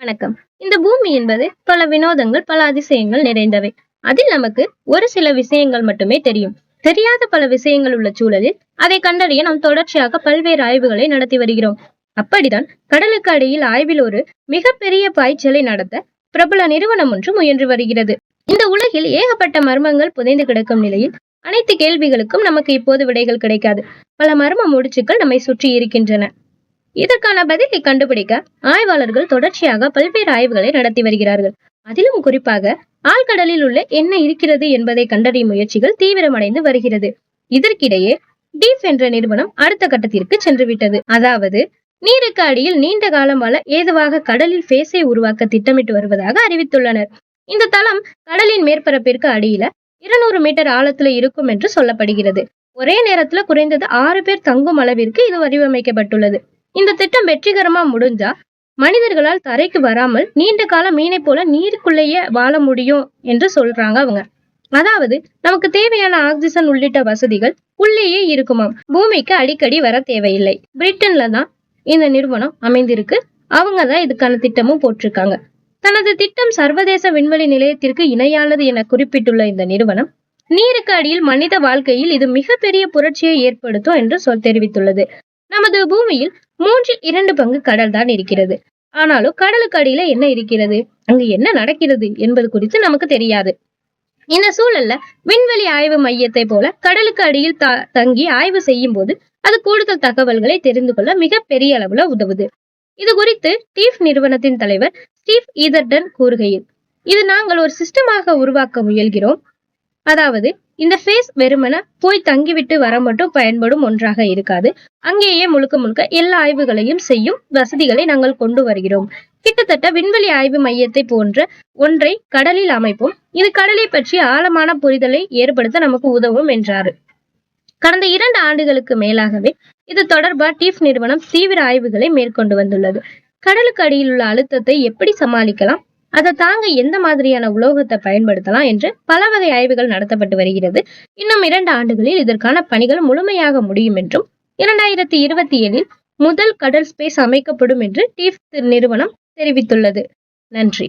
வணக்கம். இந்த பூமி என்பது பல வினோதங்கள் பல அதிசயங்கள் நிறைந்தவை. அதில் நமக்கு ஒரு சில விஷயங்கள் மட்டுமே தெரியும். தெரியாத பல விஷயங்கள் உள்ள சூழலில் அதை கண்டறிய நாம் தொடர்ச்சியாக பல்வேறு ஆய்வுகளை நடத்தி வருகிறோம். அப்படிதான் கடலுக்கு அடியில் ஆய்வில் ஒரு மிகப்பெரிய பாய்ச்சலை நடத்த பிரபல நிறுவனம் ஒன்று முயன்று வருகிறது. இந்த உலகில் ஏகப்பட்ட மர்மங்கள் புதைந்து கிடக்கும் நிலையில் அனைத்து கேள்விகளுக்கும் நமக்கு இப்போது விடைகள் கிடைக்காது. பல மர்ம முடிச்சுக்கள் நம்மை சுற்றி இருக்கின்றன. இதற்கான பதிலை கண்டுபிடிக்க ஆய்வாளர்கள் தொடர்ச்சியாக பல்வேறு ஆய்வுகளை நடத்தி வருகிறார்கள். அதிலும் குறிப்பாக ஆழ்கடலில் உள்ள என்ன இருக்கிறது என்பதை கண்டறியும் முயற்சிகள் தீவிரமடைந்து வருகிறது. இதற்கிடையே டீப் என்ற நிறுவனம் அடுத்த கட்டத்திற்கு சென்றுவிட்டது. அதாவது நீருக்கு அடியில் நீண்ட காலம் வாழ ஏதுவாக கடலில் ஃபேஸை உருவாக்க திட்டமிட்டு வருவதாக அறிவித்துள்ளனர். இந்த தளம் கடலின் மேற்பரப்பிற்கு அடியில இருநூறு மீட்டர் ஆழத்துல இருக்கும் என்று சொல்லப்படுகிறது. ஒரே நேரத்துல குறைந்தது ஆறு பேர் தங்கும் அளவிற்கு இது வடிவமைக்கப்பட்டுள்ளது. இந்த திட்டம் வெற்றிகரமா முடிஞ்சா மனிதர்களால் தரைக்கு வராமல் நீண்ட காலம் மீனை போல நீருக்குள்ளேயே வாழ முடியும் என்று சொல்றாங்க அவங்க. அதாவது நமக்கு தேவையான ஆக்சிஜன் உள்ளிட்ட வசதிகள் உள்ளேயே இருக்குமாம். பூமிக்கு அடிக்கடி வர தேவையில்லை. பிரிட்டன்ல தான் இந்த நிறுவனம் அமைந்திருக்கு. அவங்க தான் இதுக்கான திட்டமும் போட்டிருக்காங்க. தனது திட்டம் சர்வதேச விண்வெளி நிலையத்திற்கு இணையானது என குறிப்பிட்டுள்ள இந்த நிறுவனம் நீருக்கு அடியில் மனித வாழ்க்கையில் இது மிகப்பெரிய புரட்சியை ஏற்படுத்தும் என்று சொல் தெரிவித்துள்ளது. நமது பூமியில் மூன்றில் இரண்டு பங்கு கடல் தான் இருக்கிறது. ஆனாலும் கடலுக்கு அடியில என்ன இருக்கிறது? அங்கு என்ன நடக்கிறது என்பது குறித்து நமக்கு தெரியாது. இந்த சூழல்ல விண்வெளி ஆய்வு மையத்தை போல கடலுக்கு அடியில் தங்கி ஆய்வு செய்யும் போது அது கூடுதல் தகவல்களை தெரிந்து கொள்ள மிக பெரிய அளவுல உதவுது. இது குறித்து டீஃப் நிறுவனத்தின் தலைவர் ஸ்டீவ் ஈதர்டன் கூறுகையில் இது நாங்கள் ஒரு சிஸ்டமாக உருவாக்க முயல்கிறோம். அதாவது இந்த ஃபேஸ் வெறுமன போய் தங்கிவிட்டு வர மட்டும் பயன்படும் ஒன்றாக இருக்காது. அங்கேயே முழுக்க முழுக்க எல்லா ஆய்வுகளையும் செய்யும் வசதிகளை நாங்கள் கொண்டு வருகிறோம். கிட்டத்தட்ட விண்வெளி ஆய்வு மையத்தை போன்ற ஒன்றை கடலில் அமைப்போம். இது கடலை பற்றி ஆழமான புரிதலை ஏற்படுத்த நமக்கு உதவும் என்றாரு. கடந்த இரண்டு ஆண்டுகளுக்கு மேலாகவே இது தொடர்பா டீஃப் நிறுவனம் தீவிர ஆய்வுகளை மேற்கொண்டு வந்துள்ளது. கடலுக்கு அடியில் உள்ள அழுத்தத்தை எப்படி சமாளிக்கலாம்? அதை தாங்க எந்த மாதிரியான உலோகத்தை பயன்படுத்தலாம் என்று பல வகை ஆய்வுகள் நடத்தப்பட்டு வருகிறது. இன்னும் இரண்டு ஆண்டுகளில் இதற்கான பணிகள் முழுமையாக முடியும் என்றும் இரண்டாயிரத்தி இருபத்தி ஏழில் முதல் கடல் ஸ்பேஸ் அமைக்கப்படும் என்று டீஃப் நிறுவனம் தெரிவித்துள்ளது. நன்றி.